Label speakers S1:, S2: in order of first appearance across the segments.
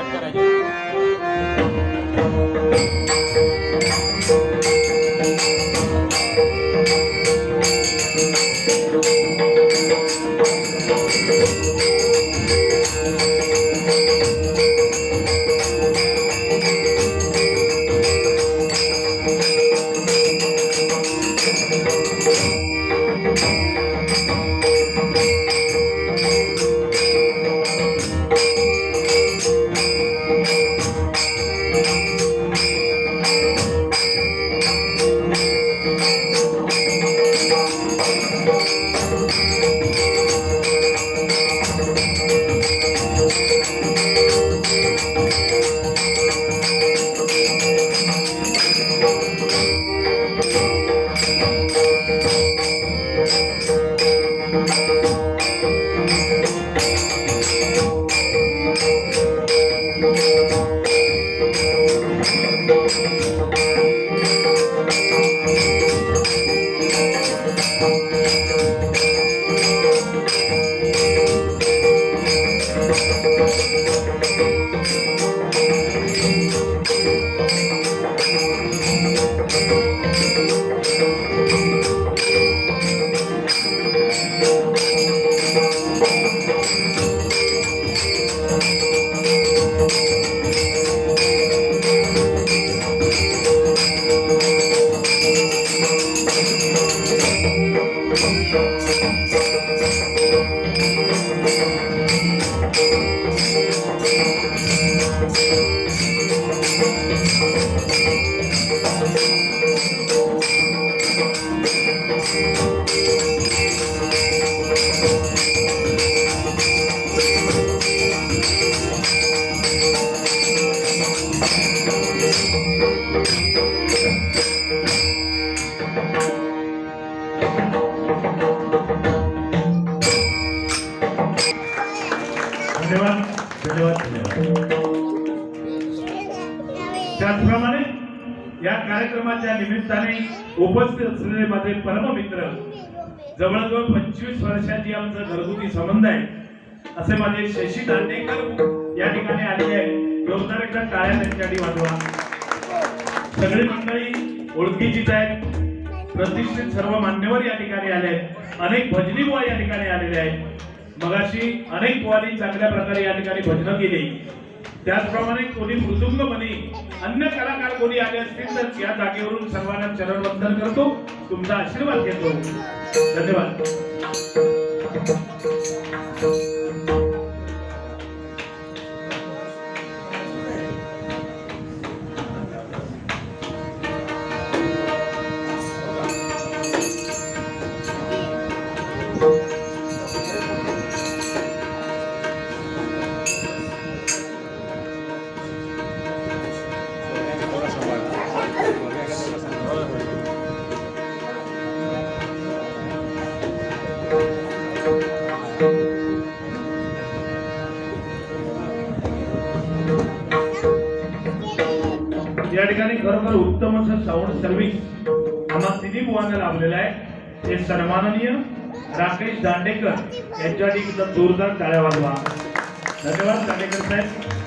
S1: Start करायचे
S2: धन्यवाद निमित्ताने उपस्थित असलेले माझे परममित्र जवळजवळ पंचवीस वर्षाची आमचा घरगुती संबंध आहे असे माझे शशी दांडेकर या ठिकाणी आले आहे जोरदार एकदा टाळ्या त्यांच्यासाठी वाजवा. सगळी मंडळी ओळखीचीच आहेत. प्रतिष्ठित सर्व मान्यवर या ठिकाणी आले आहेत. अनेक भजनी बुवा या ठिकाणी आलेले आहेत. मगाशी अनेक बुवांनी चांगल्या प्रकारे या ठिकाणी भजनं केली. त्याचप्रमाणे कोणी मृदुंग म्हणी अन्य कलाकार कोणी आले असतील तर या जागेवरून सर्वांना चरणवंदन करतो. तुमचा आशीर्वाद घेतो. धन्यवाद. उत्तम असं सर्व्हिस आम्हा तिन्ही मुलांना लाभलेलं आहे. ते सन्माननीय राकेश दांडेकर यांच्यासाठी एकदम जोरदार टाळ्या वाजवा. धन्यवाद दांडेकर साहेब.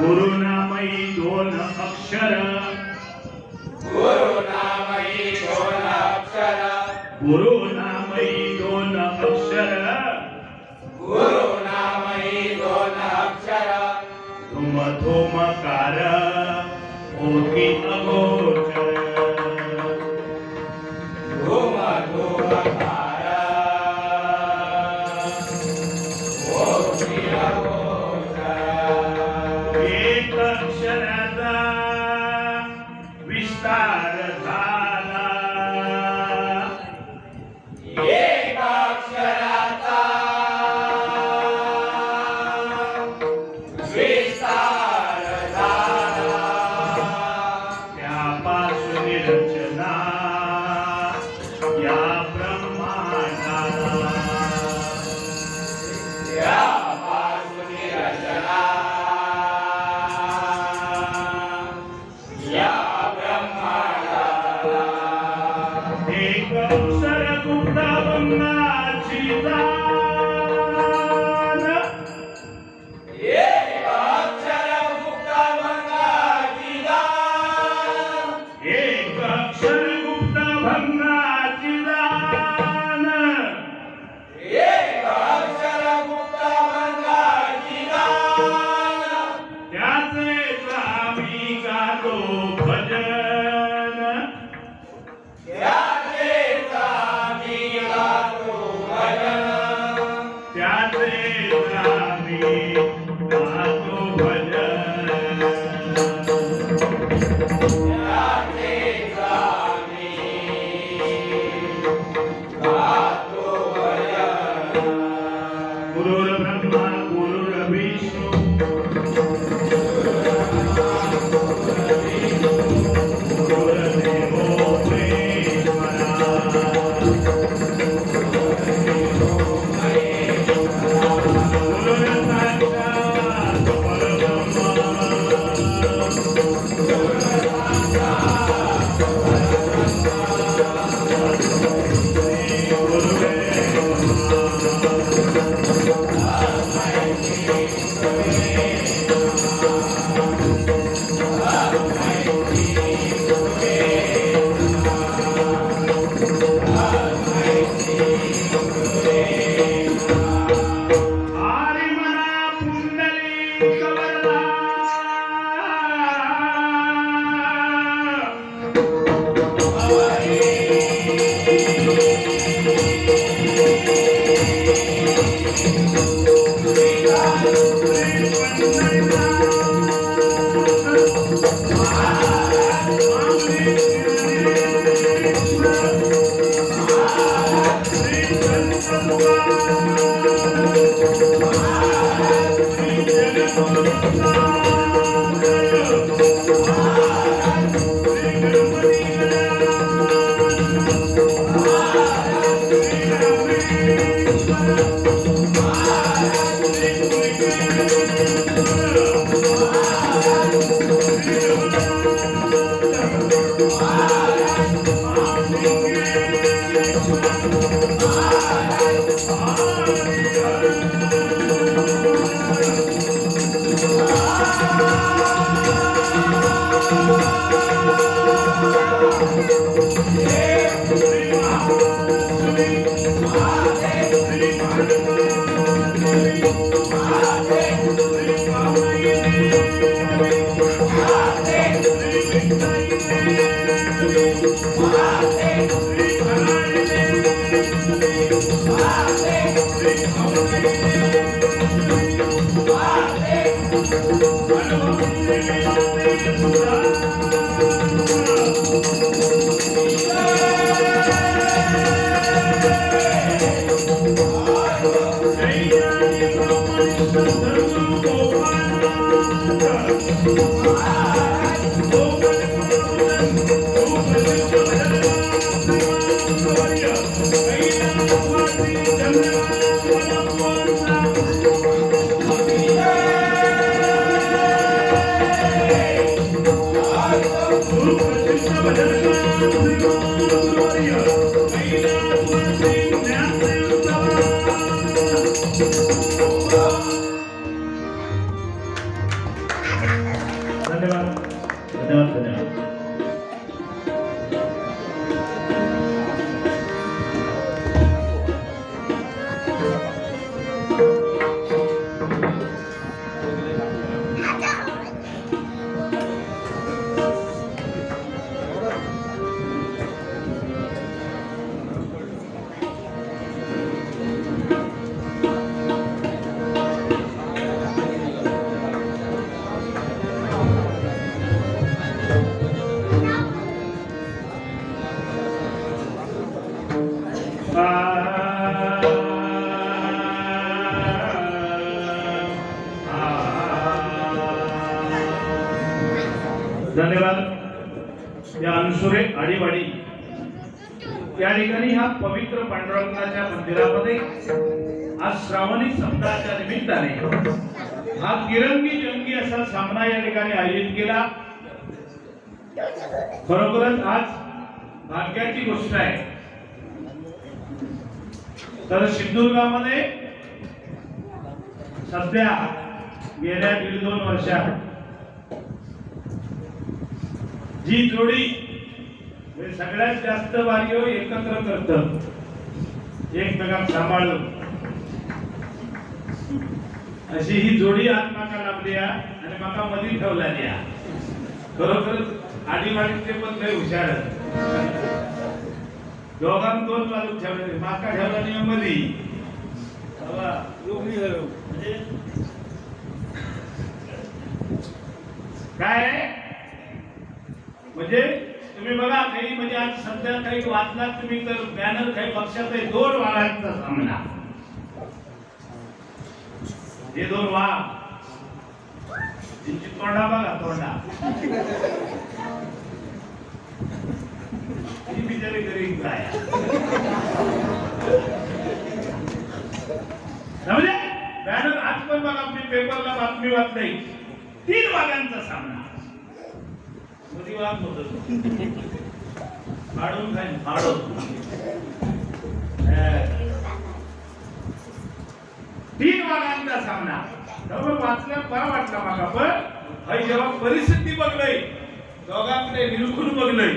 S2: गुरुनामयी दोन अक्षर। गुरुनामयी दोन
S1: दोन अक्षर। गुरुनामयी दोन धन्यवाद I'm gonna go.
S2: धन्यवाद या आडीवाडी ठिकाणी हा पवित्र पांडुरंगाच्या मंदिरामध्ये आज श्रावणी सप्ताहाच्या निमित्ताने हा तिरंगी जंगी असा सामना या ठिकाणी आयोजित केला. खरोखरच आज भाग्याची गोष्ट आहे. तर सिंधुदुर्गामध्ये सध्या गेल्या दीड दोन वर्षात जी जोडी हे सगळ्यात जास्त वारीओ एकत्र करत. एकमेकांना सांभाळून अशी ही जोडी आज माका लाभली आणि माका मधी ठेवलेली खरोखरच खरोखर आडीवाडीचे पण लय हुशार आहेत. दोघांना दोन बाजू ठेवले. माका ठेवला मधी. हो. म्हणजे काय म्हणजे? तुम्ही बघा काही म्हणजे आज सध्या काही वाचलात तुम्ही तर बॅनर काही पक्षात दोन वाघांचा सामना हे दोन वाघ त्यांची तोंडा बघा तोंडा. ही बिचारी गरीब काय समजे बॅनर आज पण बघा मी पेपरला बातमी वाचली. तीन वाघांचा सामना. कधी वाघ होत फाडून खाईन फाडून तीन वाघांचा सामना. तेव्हा वाचल्या बरा वाटला मागा पण हय जेव्हा परिस्थिती बघलय दोघांकडे निरखून बघलय.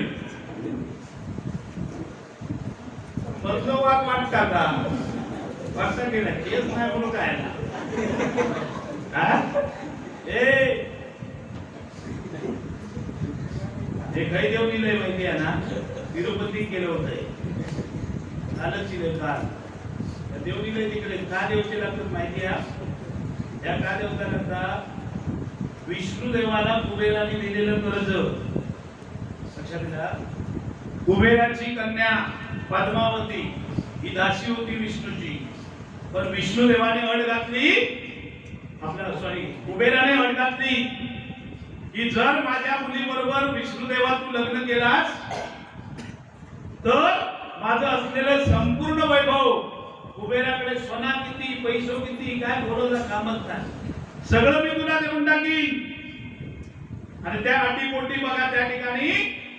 S2: मधलं वाघ वाटता का वाटता की नाही? हेच नाही म्हणून काय? ना ए जे काही देव दिलंय माहिती आहे ना तिरुपती केलं होतं झालं चिले काल. दिलंय तिकडे. का देवते लागतात माहिती आहे? त्या का देवता करता? विष्णुदेवाला कुबेराने दिलेलं कर्ज. लक्षात घ्या कुबेराची कन्या पद्मावती ही दासी होती विष्णूची. पण विष्णुदेवाने अड घातली. आपल्या सॉरी कुबेराने अड घातली. की जर माझ्या मुलीबरोबर विष्णुदेवा तू लग्न केलास तर माझं असलेलं संपूर्ण वैभव कुबेराकडे सोना किती पैसो किती काय बोलवलं कामच नाही. सगळं मी तुला देऊन टाकीन. आणि त्या अटीपोटी बघा त्या ठिकाणी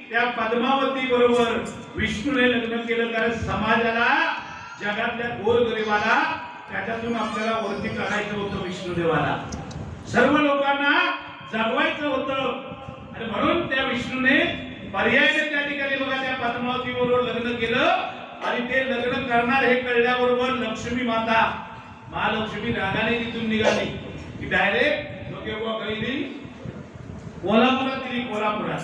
S2: त्या पद्मावती बरोबर विष्णूने लग्न केलं कारण समाजाला जगातल्या गोरगरिबाला त्याच्यातून आपल्याला वरती काढायचं होतं विष्णुदेवाला. सर्व लोकांना जगवायचं होतं. आणि म्हणून त्या विष्णूने पर्यायाने त्या ठिकाणी बघा त्या पद्मावती बरोबर लग्न केलं. आणि ते लग्न करणार हे कळल्याबरोबर लक्ष्मी माता महालक्ष्मी रागाने तिथून निघाली. ती डायरेक्ट लोकेबुवा गेली कोल्हापुरात गेली कोल्हापुरात.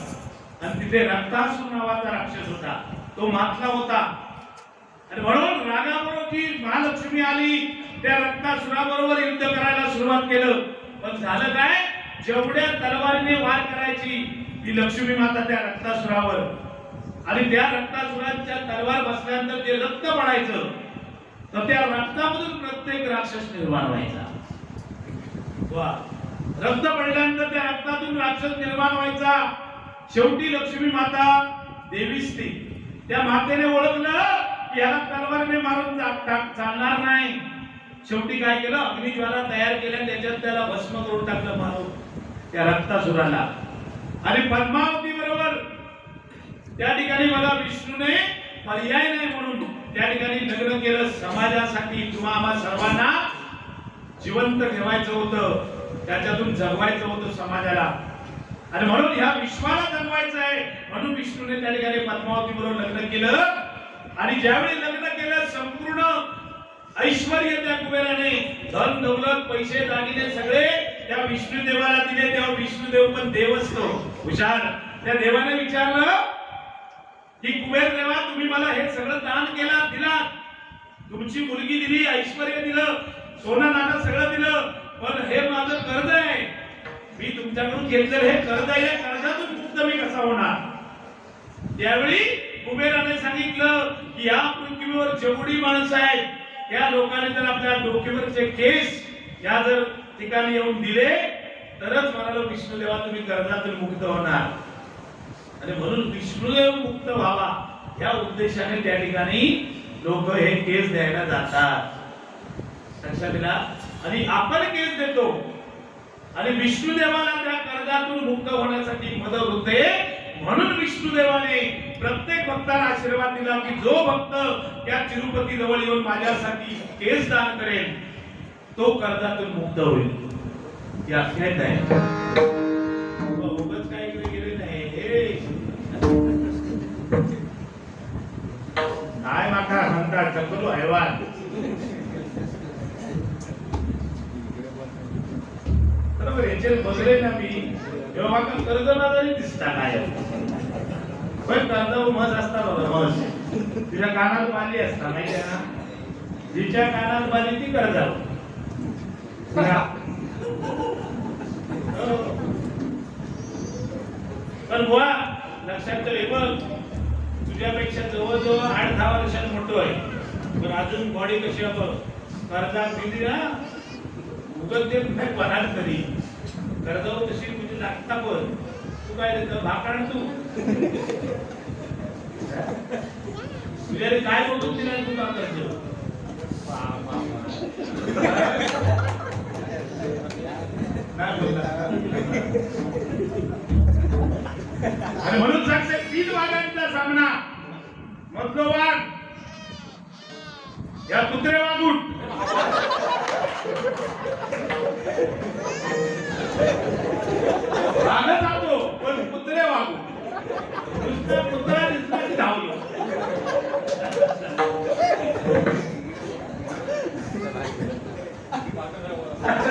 S2: आणि तिथे रक्तासू नावाचा राक्षस होता. तो मातला होता. आणि म्हणून रागाबरोबर ती महालक्ष्मी आली त्या रक्तासुराबरोबर युद्ध करायला सुरुवात केलं. पण झालं काय? जेवढ्या तलवारीने वार करायची ती लक्ष्मी माता त्या रक्तासुरावर. आणि त्या रक्तासुरांच्या तलवार बसल्यानंतर ते रक्त पडायचं. तर त्या रक्तामधून प्रत्येक राक्षस निर्माण व्हायचा. वा. रक्त पडल्यानंतर त्या रक्तातून राक्षस निर्माण व्हायचा. शेवटी लक्ष्मी माता देवीच ती. त्या मातेने ओळखलं की याला तलवारीने मारून जा- टाक- चालणार नाही. शेवटी काय केलं? अग्निज्वाला तयार केलं आणि त्याच्यात त्याला भस्म करून टाकलं मारून त्या रक्तासुराला. आणि पद्मावती बरोबर. त्या ठिकाणी मला विष्णूने पर्याय नाही म्हणून त्या ठिकाणी लग्न केलं. समाजासाठी किंवा आम्हा सर्वांना जिवंत ठेवायचं होतं. त्याच्यातून जगवायचं होतं समाजाला. आणि म्हणून ह्या विश्वाला जगवायचं आहे. म्हणून विष्णूने त्या ठिकाणी पद्मावती बरोबर लग्न केलं. आणि ज्यावेळी लग्न केलं संपूर्ण ऐश्वर त्या कुबेराने धन दौलत पैसे दागिने सगळे त्या विष्णू देवाला दिले. तेव्हा विष्णुदेव पण देव असतो हुशार. त्या देवाने विचारलं की कुबेर देवा तुम्ही मला हे सगळं दान केला दिला तुमची मुलगी दिली ऐश्वर दिलं सोनं नाणं सगळं दिलं पण हे माझं कर्ज आहे. मी तुमच्याकडून घेतलेलं हे कर्ज आहे या कर्जातून मुक्त मी कसा होणार? त्यावेळी कुबेराने सांगितलं की या पृथ्वीवर जेवढी माणसं आहेत त्या लोकांनी जर आपल्या डोक्यावरचे केस या जर ठिकाणी येऊन दिले तरच म्हणालो विष्णुदेवा तुम्ही कर्जातून मुक्त होणार. आणि म्हणून विष्णुदेव मुक्त व्हावा या उद्देशाने त्या ठिकाणी लोक हे केस द्यायला जातात. लक्षात दिला आणि आपण केस देतो. आणि विष्णुदेवाला त्या कर्जातून मुक्त होण्यासाठी मदत होते म्हणून विष्णुदेवाने प्रत्येक भक्ताला आशीर्वाद दिला की जो भक्त त्या तिरुपती जवळ येऊन माझ्यासाठी केस दान करेल तो कर्जातून मुक्त होईल. ही आख्यायिका आहे. काय इकडे गेले नाही. काय माका हैवान. बरोबर याचे बघले ना मी तेव्हा माका कर्जबाजारी दिसता काय पण कर्ज मज असता बघा मज तिच्या कानात बाली असता माहिती आहे ना? जिच्या कानात बाली ती कर्ज पण बुवा लक्षात ठेव हे बघ. तुझ्यापेक्षा जवळजवळ आठ दहा वर्षांत मोठो आहे. पण अजून बॉडी कशी बघ. कर्जात दिली ना उगत देत नाही परार तरी. कर्जावर तशी तुझी लागता पण. तू काय देतं? भाकाण तू. तुझ्या काय बघून दिला तू आणि म्हणून सांगते तीन वाघांचा सामना. मधलो वाघ या कुत्रे वागून वाघ जातो पण कुत्रे वागून नुसता कुत्रा दिसला की धावलो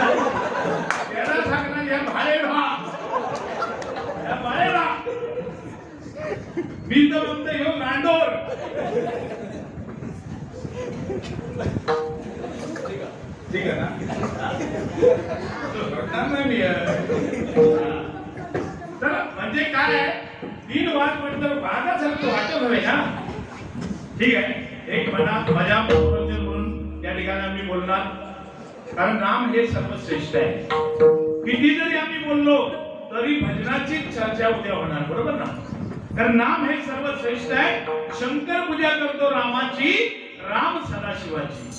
S2: त्याला सांगणार या भाडे व्हा या भाडे व्हा मी तर म्हणतो ह्यो गांडोर ठीक आहे ना रडणार नाही मी तर म्हणजे काय तीन वाद म्हटलं वादासारखं वाटत हवे ना? ठीक आहे. एक म्हणा मजा मनोरंजन म्हणून त्या ठिकाणी आम्ही बोलणार. कारण नाम हे सर्वश्रेष्ठ आहे. किती जरी आम्ही बोललो तरी भजनाची चर्चा उद्या होणार बरोबर ना? कारण नाम हे सर्वश्रेष्ठ आहे. शंकर पूजा करतो रामाची राम सदाशिवाची.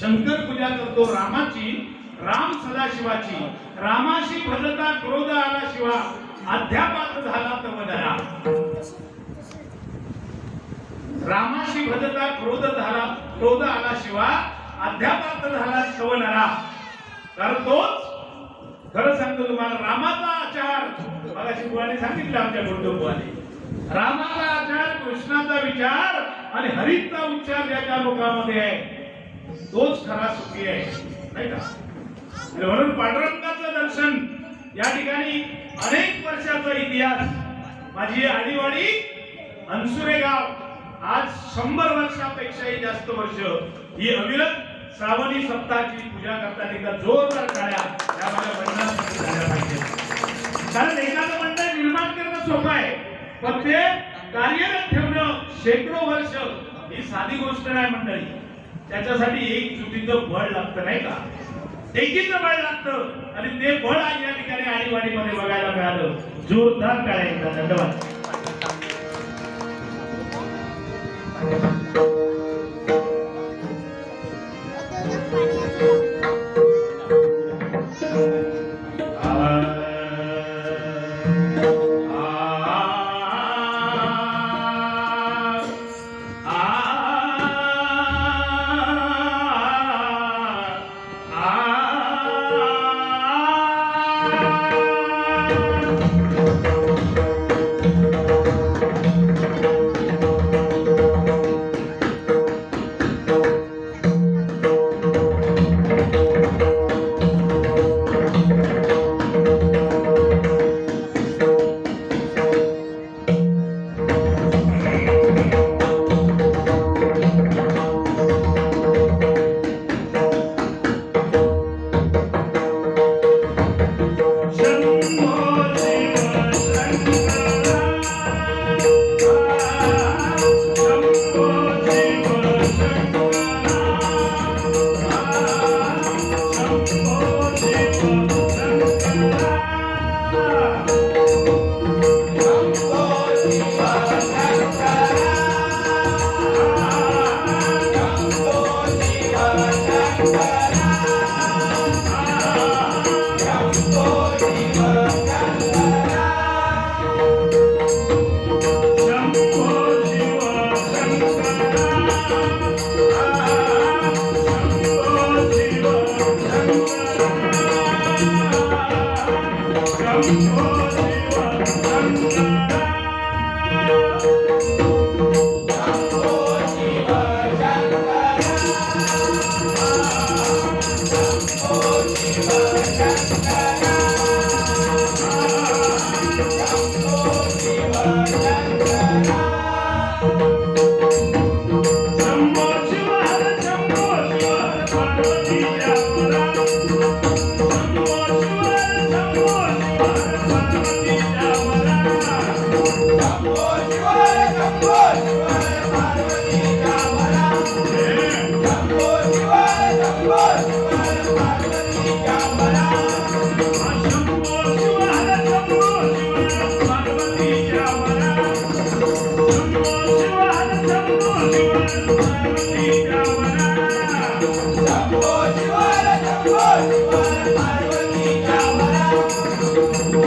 S2: शंकर पूजा करतो रामाची राम सदाशिवाची रामाशी भजता क्रोध आला शिवा अध्यापात झाला तवदरा रामाशी भजता क्रोध झाला क्रोध आला शिवा अध्यापात झाला सवनरा तर तोच खरं सांगतो तुम्हाला रामाचा आचार. मला शिवाने सांगितलं आमच्या गुरुदेवाने रामाचा आचार कृष्णाचा विचार आणि हरीचा उच्चार याच्या लोकांमध्ये आहे. तोच खरा सुखी आहे. नाही का? म्हणून पांडुरंगाचं दर्शन या ठिकाणी अनेक वर्षाचा इतिहास. माझी आडीवाडी अनसुरे गाव. आज शंभर वर्षापेक्षाही जास्त वर्ष ही अविरत श्रावणी सप्ताहाची पूजा करताना एकदा जोरदार टाळ्या या माझ्या मंडळासाठी झाल्या पाहिजे कारण एखादं मंडळ निर्माण करणं सोपं आहे पण ते कार्यरत ठेवणं शेकडो वर्ष ही साधी गोष्ट नाही मंडळी. त्याच्यासाठी एक चुकीचं बळ लागतं नाही का? एकीचं बळ लागतं. आणि ते बळ आज या ठिकाणी आणीबाणीमध्ये बघायला मिळालं. जोरदार टाळ्या एकदा. धन्यवाद.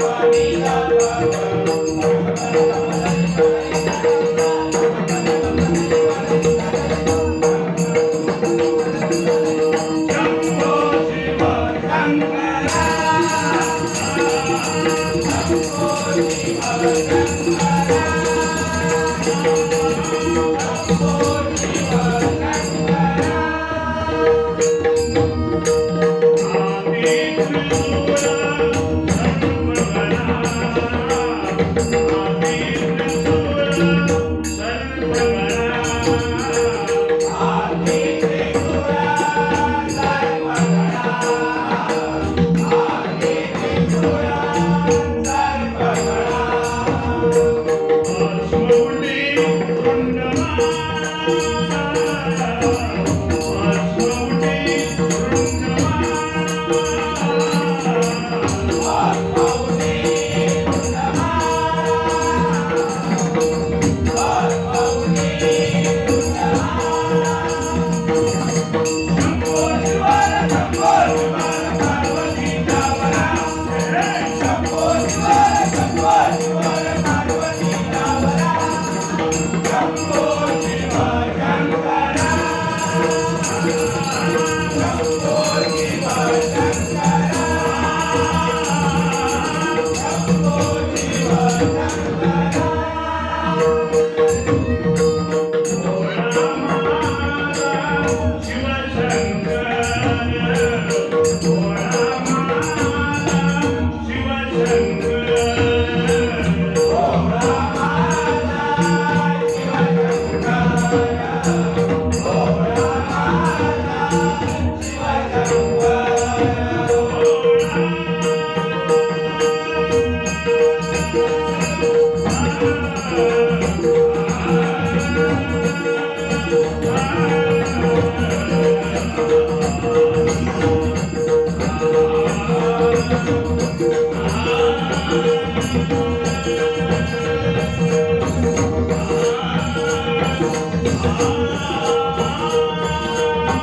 S3: Thank
S2: you.